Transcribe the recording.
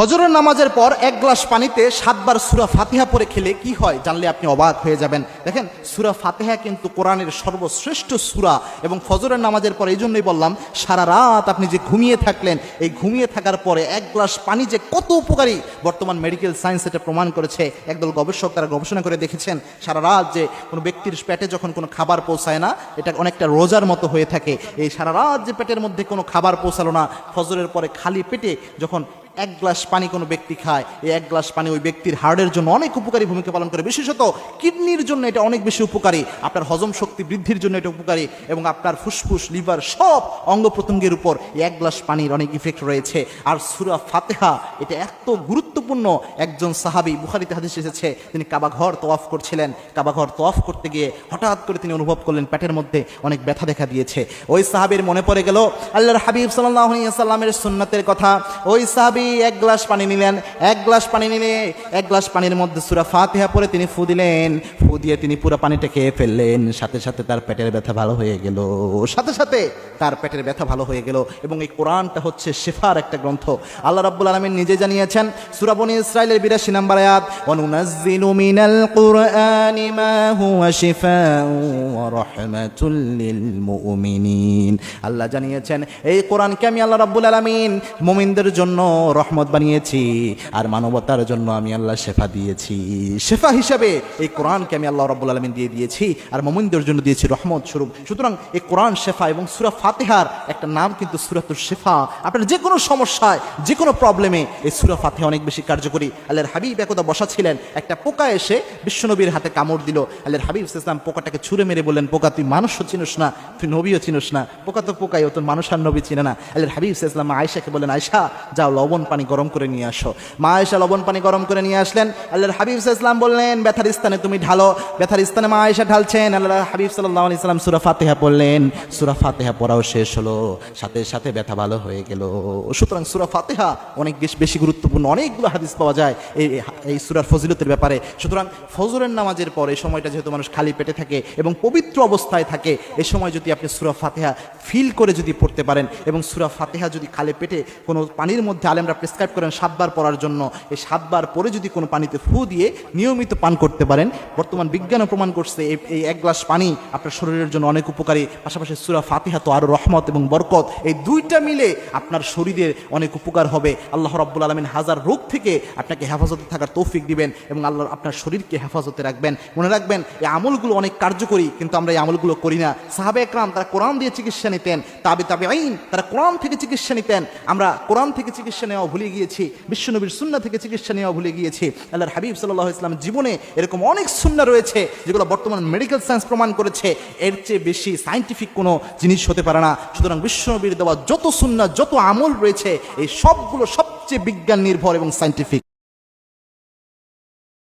ফজরের নামাজের পর এক গ্লাস পানিতে সাতবার সুরা ফাতিহা পরে খেলে কি হয় জানলে আপনি অবাক হয়ে যাবেন। দেখেন, সুরা ফাতিহা কিন্তু কোরআনের সর্বশ্রেষ্ঠ সুরা এবং ফজরের নামাজের পর এই জন্যই বললাম, সারা রাত আপনি যে ঘুমিয়ে থাকলেন, এই ঘুমিয়ে থাকার পরে এক গ্লাস পানি যে কত উপকারী, বর্তমান মেডিকেল সায়েন্স এটা প্রমাণ করেছে। একদল গবেষক তারা গবেষণা করে দেখেছেন, সারা রাত যে কোনো ব্যক্তির পেটে যখন কোনো খাবার পৌঁছায় না, এটা অনেকটা রোজার মতো হয়ে থাকে। এই সারা রাত যে পেটের মধ্যে কোনো খাবার পৌঁছালো না, ফজরের পরে খালি পেটে যখন এক গ্লাস পানি কোনো ব্যক্তি খায়, এই এক গ্লাস পানি ওই ব্যক্তির হার্টের জন্য অনেক উপকারী ভূমিকা পালন করে। বিশেষত কিডনির জন্য এটা অনেক বেশি উপকারী, আপনার হজম শক্তি বৃদ্ধির জন্য এটা উপকারী এবং আপনার ফুসফুস, লিভার সব অঙ্গ প্রত্যঙ্গের উপর এক গ্লাস পানির অনেক ইফেক্ট রয়েছে। আর সুরা ফাতেহা, এটা এত গুরুত্বপূর্ণ একজন সাহাবি, বুখারিতে হাদিস এসেছে, তিনি কাবাঘর তোয়াফ করছিলেন। কাবাঘর তোয়াফ করতে গিয়ে হঠাৎ করে তিনি অনুভব করলেন পেটের মধ্যে অনেক ব্যথা দেখা দিয়েছে। ওই সাহাবির মনে পড়ে গেল, আল্লাহর হাবিব সাল্লামের সুন্নাতের কথা। ওই সাহাবি এক গ্লাস পানি নিলেন, এক গ্লাস পানি নিলে, এক গ্লাস পানির মধ্যে সুরা ফাতিহা পরে তিনি ফু দিলেন। ফু দিয়ে তিনি পুরো পানিটা খেয়ে ফেললেন। সাথে সাথে তার পেটের ব্যথা ভালো হয়ে গেল। সাথে সাথে তার পেটের ব্যথা ভালো হয়ে গেল এবং এই কোরআনটা হচ্ছে শেফার একটা গ্রন্থ। আল্লাহ রাব্বুল আলামিন নিজে জানিয়েছেন, সূরা বনী ইসরাইলের 82 নম্বর আয়াত, ওয়ানুনাজ্জিলু মিনাল কুরআনি মা হুয়া শিফাউ ওয়া রাহমাতুল লিল মুমিনিন। আল্লাহ জানিয়েছেন, এই কোরআনকে আমি আল্লাহ রাব্বুল আলামিন মুমিনদের জন্য রহমত বানিয়েছি, আর মানবতার জন্য আমি আল্লাহ শেফা দিয়েছি। শেফা হিসাবে এই কোরআনকে আমি আল্লাহ রাব্বুল আলামিন দিয়ে দিয়েছি, আর মুমিনদের জন্য দিয়েছি রহমত স্বরূপ। সুতরাং এই কোরআন শেফা এবং সূরা ফাতিহার একটা নাম কিন্তু সূরাতুল শেফা। আপনার যে কোনো সমস্যায় যে কোনো প্রবলেমে এই সূরা ফাতিহা অনেক বেশি কার্যকরী। আল্লাহর হাবিব একদা বসা ছিলেন, একটা পোকা এসে বিশ্বনবীর হাতে কামড় দিল। আল্লাহর হাবিব ইসলাম পোকাটাকে ছুঁড়ে মেরে বললেন, পোকা, তুই মানুষও চিনুস না, তুই নবীও চিনুস না। পোকা তো পোকাই, ও তোর মানুষ আর নবী চিনে না। আল্লাহর হাবিব ইসলাম আয়েশাকে বলেন আয়সা যাও লবণ পানি গরম করে নিয়ে আসো। মা আয়েশা লবণ পানি গরম করে নিয়ে আসলেন। আল্লাহর হাবিব ইসলাম বললেন, ব্যথার স্থানে তুমি ঢালো, ব্যথার স্থানে মা আয়েশা ঢালছেন। আল্লাহ হাবিব সাল্লাহ আলি সাল্লাম সুরা ফাতেহা পড়লেন। সুরা ফাতেহা পড়াও শেষ হলো, সাথে সাথে ব্যথা ভালো হয়ে গেল। সুতরাং সুরা ফাতেহা অনেক বেশ, বেশি গুরুত্বপূর্ণ, অনেকগুলো হাদিস পাওয়া যায় এই এই সুরার ফজিলতের ব্যাপারে। সুতরাং ফজরের নামাজের পর এই সময়টা যেহেতু মানুষ খালি পেটে থাকে এবং পবিত্র অবস্থায় থাকে এই সময় যদি আপনি সুরা ফাতেহা ফিল করে যদি পড়তে পারেন এবং সুরা ফাতেহা যদি খালি পেটে কোনো পানির মধ্যে আলেমরা প্রেসক্রাইব করেন সাতবার পড়ার জন্য, এই সাতবার পরে যদি কোনো পানিতে ফু দিয়ে নিয়মিত পান করতে পারেন, বর্তমান বিজ্ঞানও প্রমাণ করছে এই এক গ্লাস পানি আপনার শরীরের জন্য অনেক উপকারী। পাশাপাশি সুরা ফাতিহা তো আরও রহমত এবং বরকত। এই দুইটা মিলে আপনার শরীরের অনেক উপকার হবে। আল্লাহ রব্বুল আলমিন হাজার রোগ থেকে আপনাকে হেফাজতে থাকার তৌফিক দিবেন এবং আল্লাহ আপনার শরীরকে হেফাজতে রাখবেন। মনে রাখবেন, এই আমলগুলো অনেক কার্যকরী, কিন্তু আমরা এই আমলগুলো করি না। সাহাবে একরাম তারা কোরআন দিয়ে চিকিৎসা নিতেন, তাবে তাবে আইন তারা কোরআন থেকে চিকিৎসা নিতেন। আমরা কোরআন থেকে চিকিৎসা নেওয়া ভুলে গিয়েছি, বিশ্বনবীর সুন্না থেকে চিকিৎসা নেওয়া ভুলে গিয়েছি। আল্লাহর হাবিব সাল্লাহ ইসলাম জীবনে এরকম অনেক সুন্না রয়েছে, যেগুলো বর্তমান মেডিকেল সায়েন্স প্রমাণ করেছে। এর চেয়ে বেশি সাইন্টিফিক কোনো জিনিস হতে পারে না। সুতরাং বিশ্বনবীর দেওয়া যত সুন্না যত আমল রয়েছে, এই সবগুলো সবচেয়ে বিজ্ঞান নির্ভর এবং সাইন্টিফিক